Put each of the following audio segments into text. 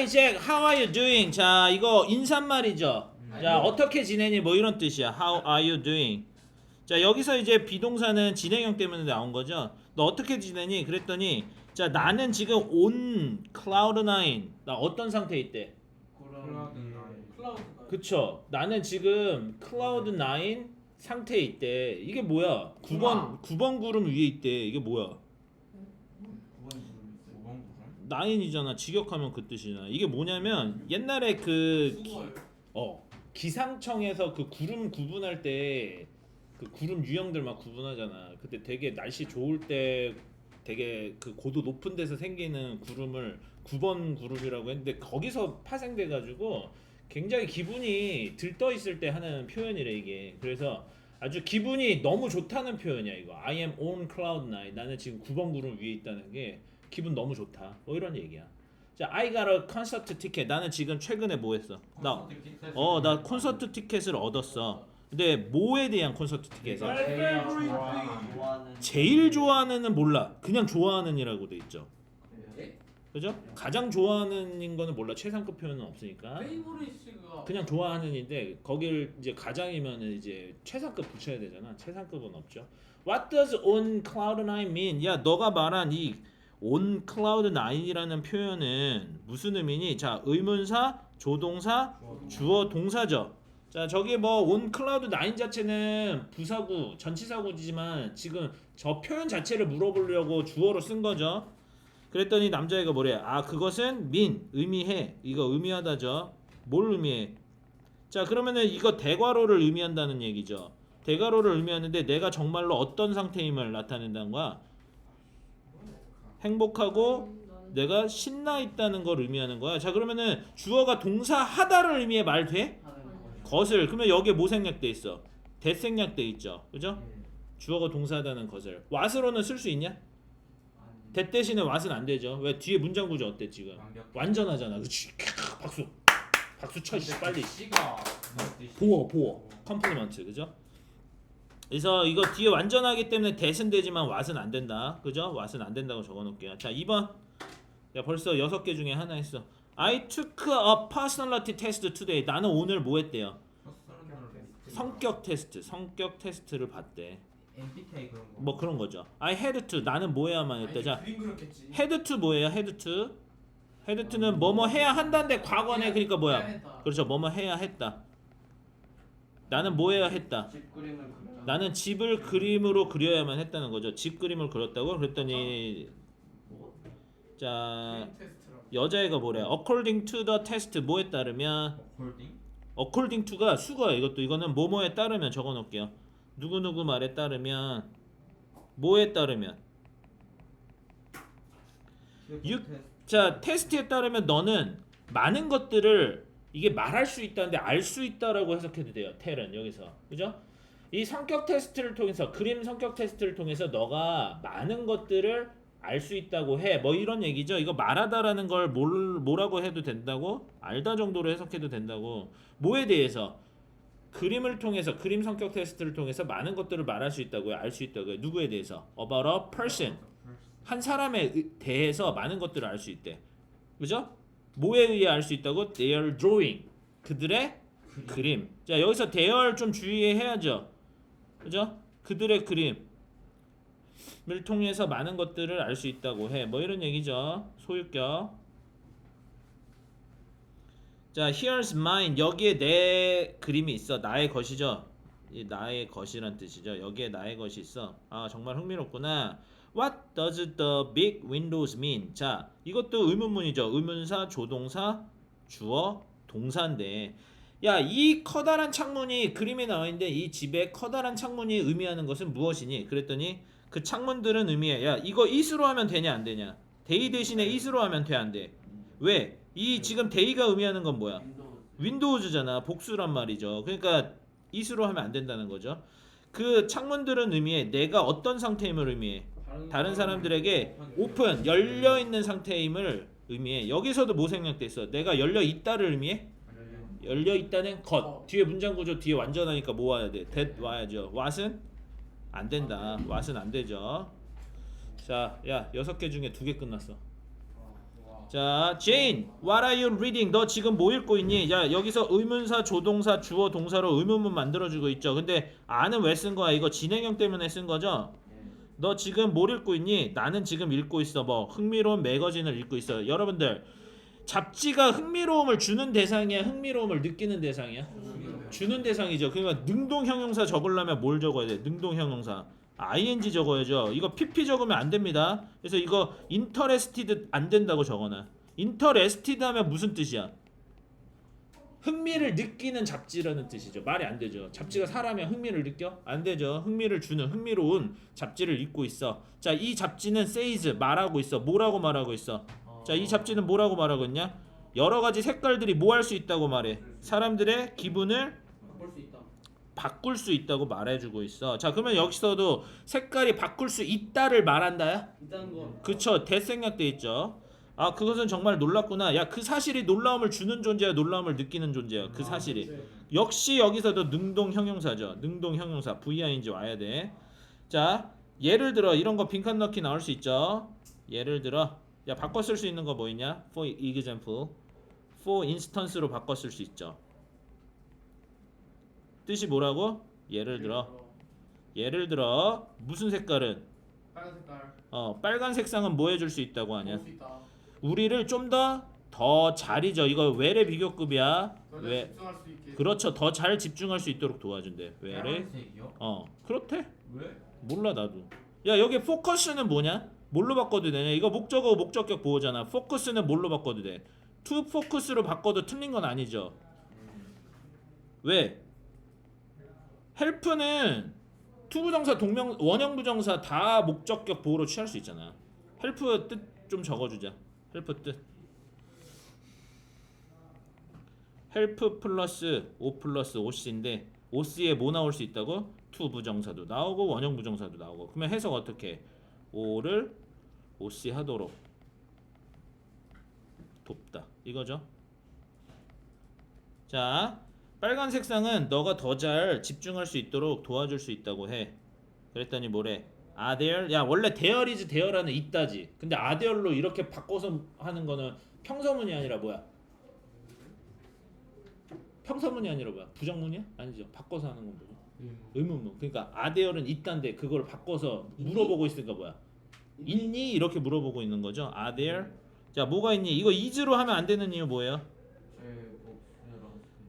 Hi Jack, how are you doing? 자, 이거 인사말이죠. 자, 어떻게 지내니? 뭐 이런 뜻이야. How are you doing? 자, 여기서 이제 비동사는 진행형 때문에 나온 거죠. 너 어떻게 지내니? 그랬더니 자, 나는 지금 on cloud nine. 나 어떤 상태에 있대? 그쵸. 나는 지금 클라우드 9 상태에 있대. 이게 뭐야? 9번 9번 구름 위에 있대. 이게 뭐야? 5번 구름? 9이잖아. 직역하면 그 뜻이잖아. 이게 뭐냐면 옛날에 그 수월 어, 기상청에서 그 구름 구분할 때 그 구름 유형들 막 구분하잖아. 그때 되게 날씨 좋을 때 되게 그 고도 높은 데서 생기는 구름을 9번 구름이라고 했는데 거기서 파생돼 가지고 굉장히 기분이 들떠 있을 때 하는 표현이래 이게. 그래서 아주 기분이 너무 좋다는 표현이야 이거. I am on cloud nine. 나는 지금 9번 구름 위에 있다는 게 기분 너무 좋다. 뭐 이런 얘기야. 자, I got a concert ticket. 나는 지금 최근에 뭐 했어? 나 어, 나 콘서트 티켓을 얻었어. 근데 뭐에 대한 콘서트 티켓이야? 제일 좋아하는 제일 좋아하는은 몰라. 그냥 좋아하는이라고 돼 있죠. 예? 그죠? 가장 좋아하는인 거는 몰라. 최상급 표현은 없으니까. 그냥 좋아하는인데 거길 이제 가장이면 이제 최상급 붙여야 되잖아. 최상급은 없죠. What does on cloud nine mean? 야, 너가 말한 이 on cloud nine이라는 표현은 무슨 의미니? 자, 의문사, 조동사, 주어 동사죠. 자 저기 뭐온 클라우드 9 자체는 부사구 전치사구지만 지금 저 표현 자체를 물어보려고 주어로 쓴 거죠. 그랬더니 남자애가 뭐래? 아 그것은 mean 의미해 이거 의미하다죠. 뭘 의미해? 자 그러면은 이거 대괄호를 의미한다는 얘기죠. 대괄호를 의미하는데 내가 정말로 어떤 상태임을 나타낸다는 거야. 행복하고 내가 신나 있다는 걸 의미하는 거야. 자 그러면은 주어가 동사 하다를 의미해 말 돼? 것을 그러면 여기에 뭐 생략돼 있어? 대 생략돼 있죠. 그죠? 주어가 동사하다는 것을 what으로는 쓸 수 있냐? 대 대신에 what은 안 되죠. 왜 뒤에 문장 구조 어때 지금? 완전하잖아. 캬, 박수. 박수 쳐 씨, 빨리. 씨가 보어 보어 컴플리먼트 그죠? 그래서 이거 뒤에 완전하기 때문에 대신 되지만 what은 안 된다. 그죠? what은 안 된다고 적어 놓을게요. 자, 2번. 야, 벌써 여섯 개 중에 하나 했어. I took a personality test today. 나는 오늘 뭐 했대요? 성격 테스트. 성격 테스트를 봤대. MBTI 그런 거 뭐 그런 거죠. I had to. 나는 뭐 해야만 했대. 자, had to 뭐예요? had to. had to는 뭐뭐 해야 한다는데 과거네. 그러니까 뭐야? 그렇죠. 뭐뭐 해야 했다. 나는 뭐 해야 했다. 집 그림을 그려 나는 집을 그림으로 그려야만 했다는 거죠. 집 그림을 그렸다고 그랬더니 자 여자애가 뭐래? According to the test 뭐에 따르면 홀딩 according to가 수거야. 이것도 이거는 뭐뭐에 따르면 적어 놓을게요. 누구 누구 말에 따르면 뭐에 따르면 육- 자 테스트에 따르면 너는 많은 것들을 이게 말할 수 있다는데 알 수 있다라고 해석해도 돼요. 텔은 여기서 그죠? 이 성격 테스트를 통해서 그림 성격 테스트를 통해서 너가 많은 것들을 알 수 있다고 해. 뭐 이런 얘기죠. 이거 말하다라는 걸 뭘, 뭐라고 해도 된다고? 알다 정도로 해석해도 된다고. 뭐에 대해서? 그림을 통해서 그림 성격 테스트를 통해서 많은 것들을 말할 수 있다고요. 알 수 있다고요. 누구에 대해서? About a person. 한 사람에 의- 대해서 많은 것들을 알 수 있대. 그죠? 뭐에 의해 알 수 있다고? Their drawing. 그들의 그림. 자, 여기서 their 좀 주의해야죠. 그죠? 그들의 그림을 통해서 많은 것들을 알 수 있다고 해. 뭐 이런 얘기죠. 소유격. 자, here's mine. 여기에 내 그림이 있어. 나의 것이죠. 이 나의 것이란 뜻이죠. 여기에 나의 것이 있어. 아, 정말 흥미롭구나. What does the big windows mean? 자, 이것도 의문문이죠. 의문사, 조동사, 주어, 동사인데. 야, 이 커다란 창문이 그림에 나와 있는데 이 집에 커다란 창문이 의미하는 것은 무엇이니? 그랬더니 그 창문들은 의미해. 야, 이거 is로 하면 되냐 안 되냐? 데이 대신에 is로 하면 돼 안 돼? 왜? 이 지금 데이가 의미하는 건 뭐야? 윈도우즈잖아. 복수란 말이죠. 그러니까 is로 하면 안 된다는 거죠. 그 창문들은 의미해. 내가 어떤 상태임을 의미해. 다른 사람들에게 오픈 열려 있는 상태임을 의미해. 여기서도 뭐 생략돼 있어? 내가 열려 있다를 의미해. 열려 있다는 것. 뒤에 문장 구조 뒤에 완전하니까 뭐 와야 돼? that 와야죠. what은 안 된다. what은 안 되죠. 자, 야 여섯 개 중에 두 개 끝났어. 자, Jane, what are you reading? 너 지금 뭐 읽고 있니? 야, 여기서 의문사, 조동사, 주어, 동사로 의문문 만들어주고 있죠. 근데 아는 왜 쓴 거야? 이거 진행형 때문에 쓴 거죠? 너 지금 뭘 읽고 있니? 나는 지금 읽고 있어. 뭐 흥미로운 매거진을 읽고 있어. 여러분들 잡지가 흥미로움을 주는 대상이야? 흥미로움을 느끼는 대상이야? 주는 대상이죠. 그러니까 능동 형용사 적으려면 뭘 적어야 돼? 능동 형용사. ing 적어야죠. 이거 pp 적으면 안 됩니다. 그래서 이거 interested 안 된다고 적어놔. interested 하면 무슨 뜻이야? 흥미를 느끼는 잡지라는 뜻이죠. 말이 안 되죠. 잡지가 사람의 흥미를 느껴? 안 되죠. 흥미를 주는 흥미로운 잡지를 읽고 있어. 자, 이 잡지는 says 말하고 있어. 뭐라고 말하고 있어? 자, 이 잡지는 뭐라고 말하고 있냐? 여러 가지 색깔들이 뭐 할 수 있다고 말해. 사람들의 기분을. 바꿀 수 있다고 말해주고 있어. 자, 그러면 여기서도 색깔이 바꿀 수 있다를 말한다야? 있다는 건 그쵸 대생략돼 있죠 아 그것은 정말 놀랍구나 야 그 사실이 놀라움을 주는 존재야 놀라움을 느끼는 존재야 그 사실이 네. 역시 여기서도 능동 형용사죠 능동 형용사 VING 와야 돼 자 예를 들어 이런 거 빈칸 넣기 나올 수 있죠 예를 들어 야 바꿔 쓸 수 있는 거 뭐 있냐 for example for instance로 바꿔 쓸 수 있죠 뜻이 뭐라고 예를 들어 예를 들어 무슨 색깔은 빨간 색깔 어 빨간 색상은 뭐 해줄 수 있다고 하냐 볼수 있다. 우리를 좀 더 더 잘이죠. 이거 외래 비교급이야. 더 왜? 집중할 수 있게. 그렇죠. 더 잘 집중할 수 있도록 도와준대. 외래. 빨간색이요? 어 그렇대. 왜? 몰라 나도. 야 여기 포커스는 뭐냐? 뭘로 바꿔도 되냐? 이거 목적어 목적격 보호잖아. 포커스는 뭘로 바꿔도 돼? 투 포커스로 바꿔도 틀린 건 아니죠. 왜? 헬프는 투부정사 동명 원형 부정사 다 목적격 보호로 취할 수 있잖아. 헬프 뜻 좀 적어주자. 헬프 뜻. 헬프 플러스 오 플러스 오씨인데 오씨에 뭐 나올 수 있다고? 투 부정사도 나오고 원형 부정사도 나오고 그러면 해석 어떻게? 해? 오를 오씨 하도록 돕다 이거죠. 자 빨간 색상은 너가 더 잘 집중할 수 있도록 도와줄 수 있다고 해. 그랬더니 뭐래? there? 야 원래 is there라는 있다지. 근데 there로 이렇게 바꿔서 하는 거는 평서문이 아니라 뭐야? 평서문이 아니라 뭐야? 부정문이야? 아니죠. 바꿔서 하는 건 뭐죠? 의문문. 그러니까 there는 있다인데 그걸 바꿔서 물어보고 있으니까 뭐야? 있니? 이렇게 물어보고 있는 거죠. are there? 자 뭐가 있니? 이거 is로 하면 안 되는 이유 뭐예요?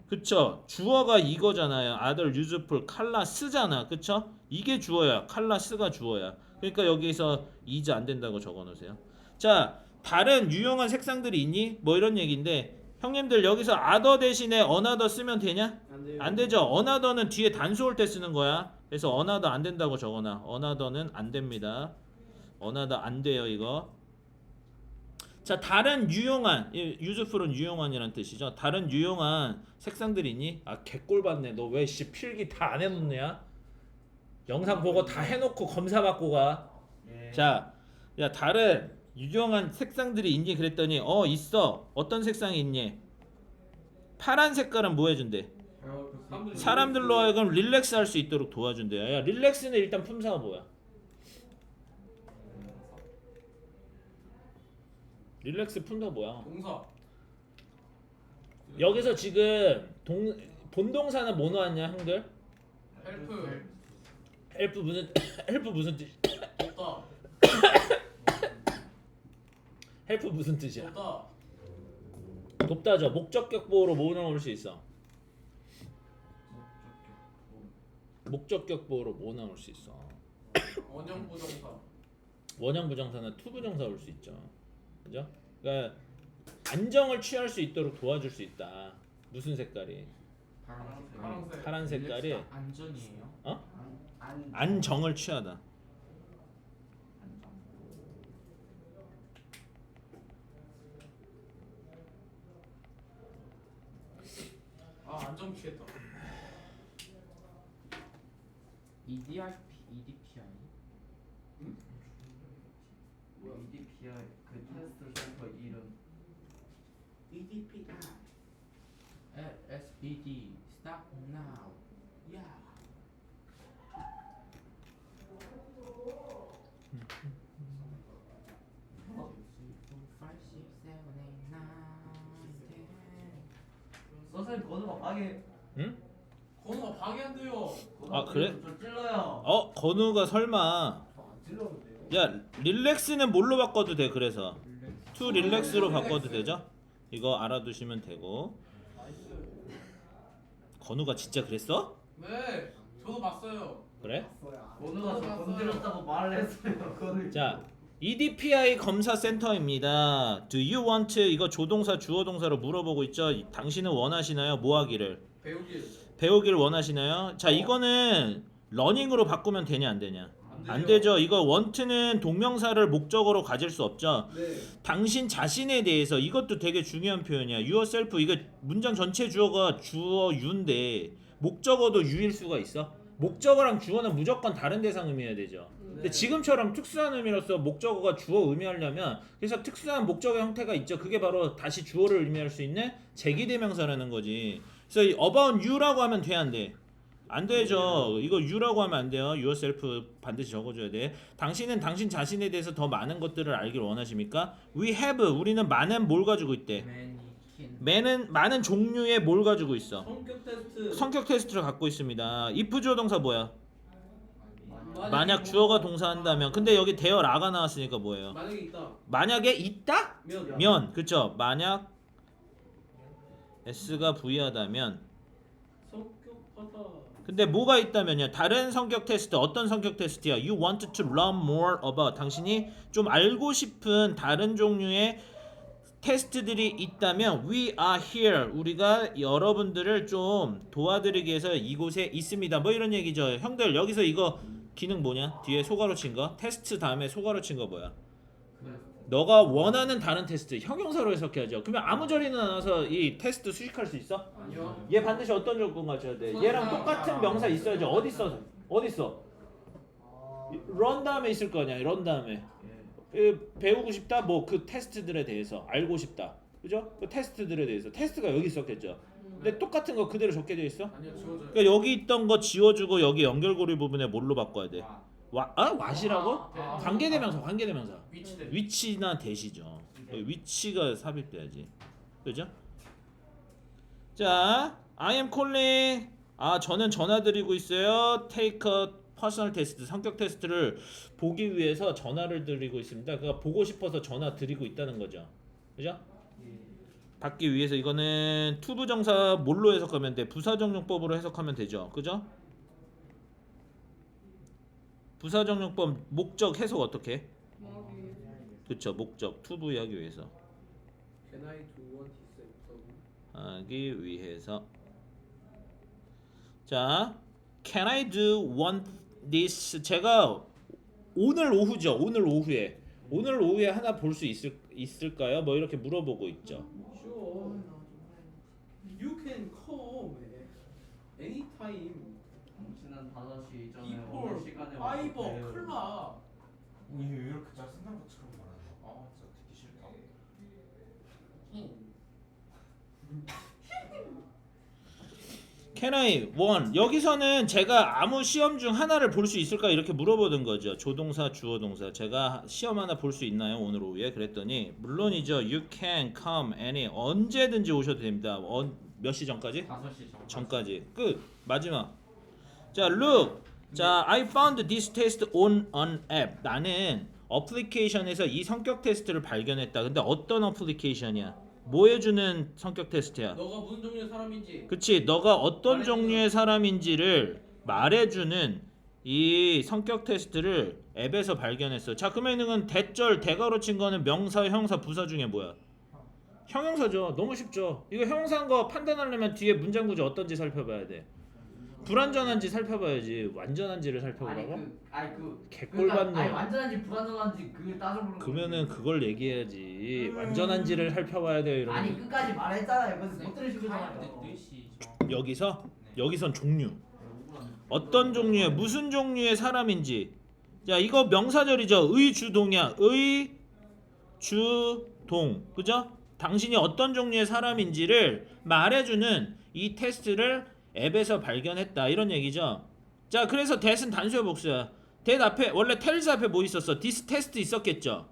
그쵸. 주어가 이거잖아요. Other useful. 칼라 쓰잖아. 그쵸? 이게 주어야. 칼라 쓰가 주어야. 그러니까 여기서 is 안 된다고 적어 놓으세요. 자 다른 유용한 색상들이 있니? 뭐 이런 얘기인데 형님들 여기서 other 대신에 another 쓰면 되냐. 안 되죠. another는 뒤에 단수 올 때 쓰는 거야. 그래서 another 안 된다고 적어놔. another는 안 됩니다 another 안 돼요 이거 자 다른 유용한 이 useful은 유용한이란 뜻이죠. 다른 유용한 색상들이 있니? 아 개꼴 받네. 너 왜 씨 필기 다 안 해놓냐? 영상 보고 다 해놓고 검사 받고 가. 예. 자, 야 다른 유용한 색상들이 있니? 그랬더니 어 있어. 어떤 색상이 있니? 파란 색깔은 뭐 해준대? 사람들이 사람들로 하여금 릴렉스 할 수 있도록 도와준대요. 야 릴렉스는 일단 품사가 뭐야? 릴렉스 품사가 뭐야? 동사 여기서 지금 동 본동사는 뭐 나왔냐 형들? 헬프 헬프 무슨 헬프 무슨 뜻? 돕다 헬프 무슨 뜻이야? 돕다 돕다죠. 목적격 보호로 뭐 나 올 수 있어? 목적격 보호로 뭐 나올 수 있어? 원형 부정사 원형 부정사나 투 부정사 올 수 있죠. 그죠? 그러니까 안정을 취할 수 있도록 도와줄 수 있다. 무슨 색깔이? 파란색. 파란색 파란 색깔이 안전이에요? 어? 안 안정을 취하다. 아 안정 취했다 EDRP, EDPI. EDP야 그 테스트 소프 이름 EDP다. LSPD stop now. 야. 선생님 건우가 방해 응? 건우가 방해한대요 아, 그래? 저 찔러요 어 건우가 설마 안 찔러는데 야 릴렉스는 뭘로 바꿔도 돼 그래서 투 릴렉스로 바꿔도 되죠? 이거 알아두시면 되고. 건우가 진짜 그랬어? 네, 저도 봤어요. 그래? 건우가 저 건드렸다고 말을 했어요 건우 자 EDPI 검사 센터입니다. Do you want 이거 조동사 주어 동사로 물어보고 있죠. 당신은 원하시나요? 뭐 하기를? 배우길. 배우기를 원하시나요? 자 이거는 러닝으로 바꾸면 되냐 안 되냐? 안, 안 되죠. 이거 want는 동명사를 목적으로 가질 수 없죠. 네. 당신 자신에 대해서 이것도 되게 중요한 표현이야. yourself 이거 문장 전체 주어가 주어 유인데 목적어도 유일 수가 있어. 목적어랑 주어는 무조건 다른 대상 의미해야 되죠. 근데 네. 지금처럼 특수한 의미로서 목적어가 주어 의미하려면 그래서 특수한 목적어 형태가 있죠. 그게 바로 다시 주어를 의미할 수 있는 제기대명사라는 거지. 그래서 이 about you라고 하면 돼안 돼? 안 되죠. 이거 you라고 하면 안 돼요. yourself 반드시 적어줘야 돼. 당신은 당신 자신에 대해서 더 많은 것들을 알길 원하십니까? We have 우리는 많은 뭘 가지고 있대. 매니킨 많은 많은 종류의 뭘 가지고 있어. 성격 테스트. 성격 테스트를 갖고 있습니다. if 주어 동사 뭐야? 만약 뭐- 주어가 동사한다면 근데 여기 대어 라가 나왔으니까 뭐예요? 만약에 있다. 만약에 있다? 면. 면 그쵸 만약 s가 부의하다면 성격하다. 근데 뭐가 있다면요. 다른 성격 테스트 어떤 성격 테스트야? You want to learn more about. 당신이 좀 알고 싶은 다른 종류의 테스트들이 있다면 we are here. 우리가 여러분들을 좀 도와드리기 위해서 이곳에 있습니다. 뭐 이런 얘기죠. 형들 여기서 이거 기능 뭐냐? 뒤에 소가로 친 거? 테스트 다음에 소가로 친 거 뭐야 너가 원하는 다른 테스트 형용사로 해석해야죠 그러면 아무 저리는 않아서 이 테스트 수식할 수 있어? 아니요. 얘 반드시 어떤 조건 갖춰야 돼? 얘랑 똑같은 명사 있어야죠. 어디 있어? 어디 있어? 런 다음에 있을 거 아니야. 런 다음에 에, 배우고 싶다. 뭐 그 테스트들에 대해서 알고 싶다. 그죠? 그 테스트들에 대해서 테스트가 여기 있었겠죠. 근데 똑같은 거 그대로 적게 돼 있어. 아니요, 지워져요. 그러니까 여기 있던 거 지워주고 여기 연결고리 부분에 뭘로 바꿔야 돼? 와, 아 왓이라고? 아. 관계대명사, 관계대명사. 위치 대. 위치나 대시죠. 여기 위치가 삽입돼야지. 그죠? 자, I am calling. 아, 저는 전화 드리고 있어요. Take a personal test. 성격 테스트를 보기 위해서 전화를 드리고 있습니다. 그러니까 보고 싶어서 전화 드리고 있다는 거죠. 그죠? 받기 위해서 이거는 투부정사 뭘로 해석하면 돼? 부사정용법으로 해석하면 되죠. 그죠? 부사정용법 목적 해석 어떻게? 해? 그쵸 목적 투부 하기 위해서 Can I do what he said? 하기 위해서 자 Can I do one this 제가 오늘 오후죠 오늘 오후에 오늘 오후에 하나 볼 수 있을 있을까요? 뭐 이렇게 물어보고 있죠 Sure. You can come anytime. 시간에 배우- 클라. 왜 이렇게 짜증난 것처럼 말하냐? 아 진짜 듣기 싫다. Can I one? 여기서는 제가 아무 시험 중 하나를 볼 수 있을까 이렇게 물어보는 거죠. 조동사 주어동사. 제가 시험 하나 볼 수 있나요? 오늘 오후에? 그랬더니 물론이죠. You can come any 언제든지 오셔도 됩니다. 어, 몇시 전까지? 5시 전 전까지. 끝. 마지막. 자 look 자 I found this test on an app. 나는 어플리케이션에서 이 성격 테스트를 발견했다. 근데 어떤 어플리케이션이야? 뭐 해주는 성격 테스트야? 너가 무슨 종류의 사람인지. 그치 너가 어떤 말해주는- 종류의 사람인지를 말해주는 이 성격 테스트를 앱에서 발견했어. 자 그러면 이건 대절 대가로 친 거는 명사 형사 부사 중에 뭐야? 형용사죠. 너무 쉽죠? 이거 형용사인 거 판단하려면 뒤에 문장 구조 어떤지 살펴봐야 돼 불완전한지 살펴봐야지. 완전한지를 아니 살펴보라고? 그 아니 그 개꿀받네. 아니 완전한지 불완전한지 그 따져보는 그러면은 그걸 얘기해야지. 완전한지를 살펴봐야 돼요 이러면. 아니 끝까지 말했잖아요. 그래서 못 들으신 거잖아요. 4시 여기서? 여기선 종류. 어떤 종류의 무슨 종류의 사람인지. 자 이거 명사절이죠. 의주동이야. 의주동. 그죠? 당신이 어떤 종류의 사람인지를 말해주는 이 테스트를 앱에서 발견했다. 이런 얘기죠. 자 그래서 that은 단수의 복수야. that 앞에 원래 tells 앞에 뭐 있었어? this test 있었겠죠.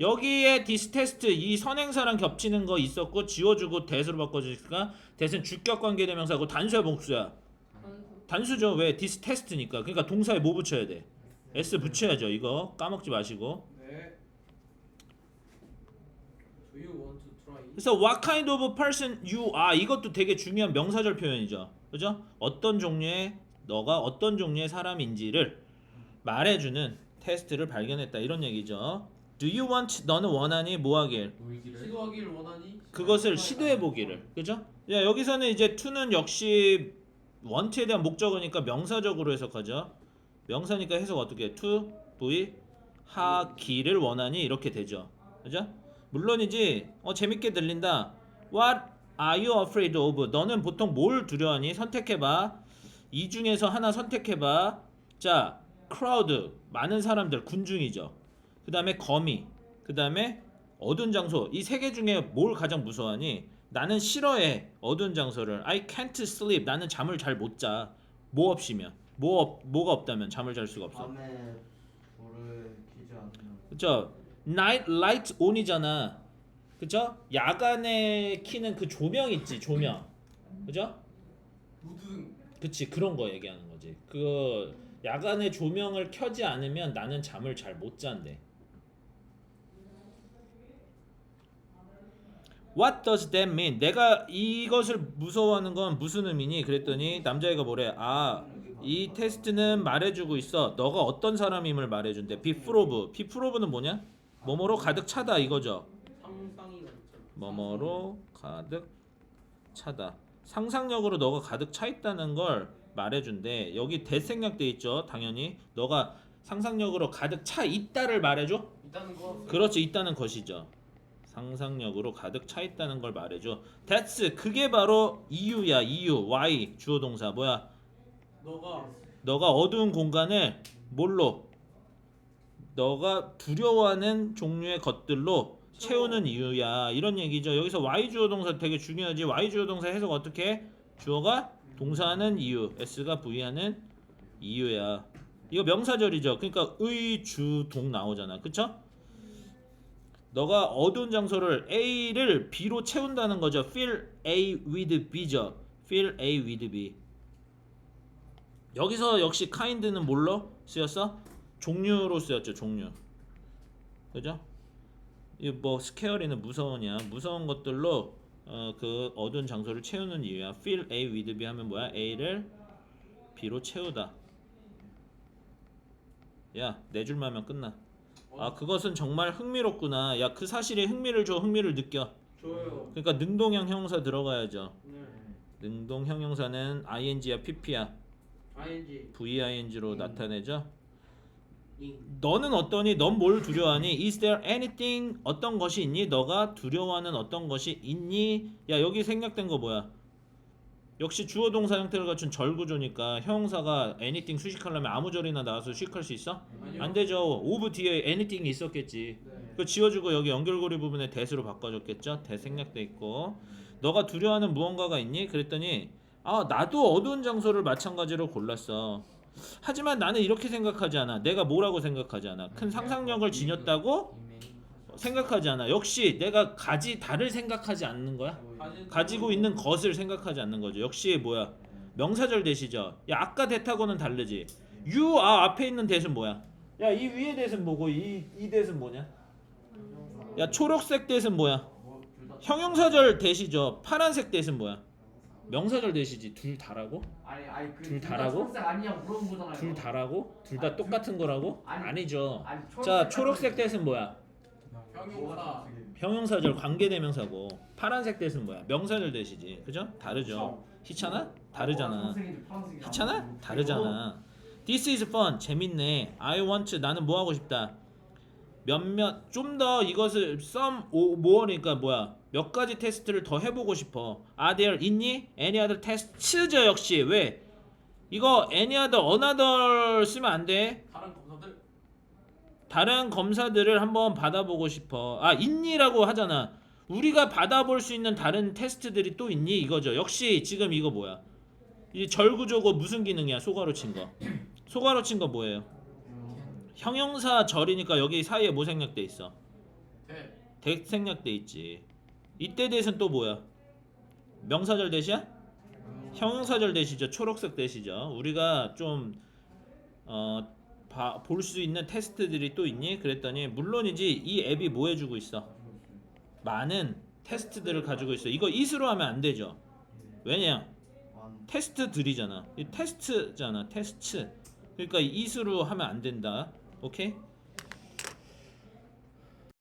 여기에 this 테스트 이 선행사랑 겹치는 거 있었고 지워주고 대수로 바꿔주니까 대신 주격 관계 대명사고 단수야 복수야. 단수죠. 왜? this 테스트니까. 그러니까 동사에 뭐 붙여야 돼? s 붙여야죠 이거. 까먹지 마시고. 네. 그래서 what kind of person you are? 이것도 되게 중요한 명사절 표현이죠. 그죠? 어떤 종류의 너가 어떤 종류의 사람인지를 말해주는 테스트를 발견했다 이런 얘기죠. Do you want 너는 원하니 뭐하길 시도하길 원하니? 그것을 시도해 보기를 그죠? 야 여기서는 이제 to는 역시 want에 대한 목적어니까 명사적으로 해석하죠. 명사니까 해석 어떻게 해? to v 하기를 원하니 이렇게 되죠. 그죠? 물론이지 어 재밌게 들린다. What are you afraid of? 너는 보통 뭘 두려워하니? 선택해봐. 이 중에서 하나 선택해봐. 자, crowd 많은 사람들 군중이죠. 그 다음에 거미. 그 다음에 어두운 장소. 이 세 개 중에 뭘 가장 무서워하니? 나는 싫어해 어두운 장소를. I can't sleep. 나는 잠을 잘 못 자. 뭐 없이면. 뭐 없, 뭐가 없다면 잠을 잘 수가 없어. 밤에 불을 켜지 않으면 그쵸? Night light on이잖아. 그쵸? 야간에 키는 그 조명 있지 조명. 그죠? 무등. 그치 그런 거 얘기하는 거지. 그 야간에 조명을 켜지 않으면 나는 잠을 잘 못 잔대. What does that mean? 내가 이것을 무서워하는 건 무슨 의미니? 그랬더니 남자애가 뭐래? 아, 이 테스트는 말해주고 있어. 너가 어떤 사람임을 말해준대. 비프로브. 비프로브는 뭐냐? 뭐뭐로 가득 차다 이거죠. 뭐뭐로 가득 차다. 상상력으로 너가 가득 차 있다는 걸 말해준대. 여기 대생략돼 있죠. 당연히 너가 상상력으로 가득 차 있다를 말해줘. 있다는 거. 그렇지 있다는 것이죠. 상상력으로 가득 차 있다는 걸 말해줘. That's 그게 바로 이유야 이유. Why 주어 동사 뭐야? 너가 너가 어두운 공간을 뭘로? 너가 두려워하는 종류의 것들로 채우는 이유야. 이런 얘기죠. 여기서 Y 주어 동사 되게 중요하지. Y 주어 동사 해석 어떻게? 해? 주어가 동사하는 이유, S가 부의하는 이유야. 이거 명사절이죠. 그러니까 의, 주, 동 나오잖아. 그쵸? 너가 어두운 장소를 A를 B로 채운다는 거죠. Fill A with B죠. Fill A with B. 여기서 역시 kind는 뭘로 쓰였어? 종류로 쓰였죠. 종류. 그죠? 이뭐 스케어리는 무서우냐? 무서운 것들로 어, 그 어두운 장소를 채우는 이유야. Fill A with B 하면 뭐야? A를 B로 채우다. 야, 네 줄만 하면 끝나. 아, 그것은 정말 흥미롭구나. 야, 그 사실에 흥미를 줘. 흥미를 느껴. 줘요. 그러니까 능동형 형용사 들어가야죠. 네. 능동 형용사는 ing야 pp야. ing. ving로 나타내죠. 너는 어떠니? 넌 뭘 두려워하니? Is there anything 어떤 것이 있니? 너가 두려워하는 어떤 것이 있니? 야 여기 생략된 거 뭐야? 역시 주어 동사 형태를 갖춘 절구조니까 형용사가 anything 수식하려면 아무 절이나 나와서 수식할 수 있어? 아니요. 안 되죠. of 뒤에 anything이 있었겠지. 네. 그 지워주고 여기 연결고리 부분에 대수로 바꿔줬겠죠? 대 생략돼 있고 너가 두려워하는 무언가가 있니? 그랬더니 아 나도 어두운 장소를 마찬가지로 골랐어. 하지만 나는 이렇게 생각하지 않아. 내가 뭐라고 생각하지 않아. 큰 상상력을 지녔다고 생각하지 않아. 역시 내가 가지 다를 생각하지 않는 거야. 가지고 있는 것을 생각하지 않는 거죠. 역시 뭐야? 명사절 대시죠. 야 아까 대타고는 다르지. you are 앞에 있는 대신 뭐야? 야 이 위에 대신 뭐고 이 이 대신 뭐냐? 야 초록색 대신 뭐야? 형용사절 대시죠. 파란색 대신 뭐야? 명사절 대시지. 둘 다라고? 아니 아니 그둘 둘다 다라고? 초록색 아니냐 물어본 거잖아요. 둘 다라고? 둘 다 아니, 똑같은 거라고? 아니, 아니죠. 아니 자 초록색 대신 뭐야? 형용사. 형용사절 관계대명사고 파란색 대신 뭐야? 명사절 대시지. 그죠? 다르죠. 희찬아? 다르잖아. 희찬아? 다르잖아. This is fun. 재밌네. I want. 나는 뭐 하고 싶다. 몇몇 좀 더 이것을 some more니까 뭐야? 몇 가지 테스트를 더 해보고 싶어. Are there 있니? Any other tests죠 역시 왜? 이거 any other, another 쓰면 안 돼. 다른 검사들. 다른 검사들을 한번 받아보고 싶어. 아 있니라고 하잖아. 우리가 받아볼 수 있는 다른 테스트들이 또 있니 이거죠. 역시 지금 이거 뭐야? 이 절구조고 무슨 기능이야? 소가로 친 거. 소가로 친거 뭐예요? 형용사 절이니까 여기 사이에 뭐 생략돼 있어? 대생략돼 있지. 이때 대신 또 뭐야? 명사절 대시야? 형용사절 대시죠. 초록색 대시죠. 우리가 좀 어, 볼 수 있는 테스트들이 또 있니? 그랬더니 물론이지 이 앱이 뭐 해주고 있어? 많은 테스트들을 가지고 있어. 이거 이수로 하면 안 되죠. 왜냐? 완 테스트들이잖아. 이 테스트잖아. 테스트. 그러니까 이수로 하면 안 된다. 오케이?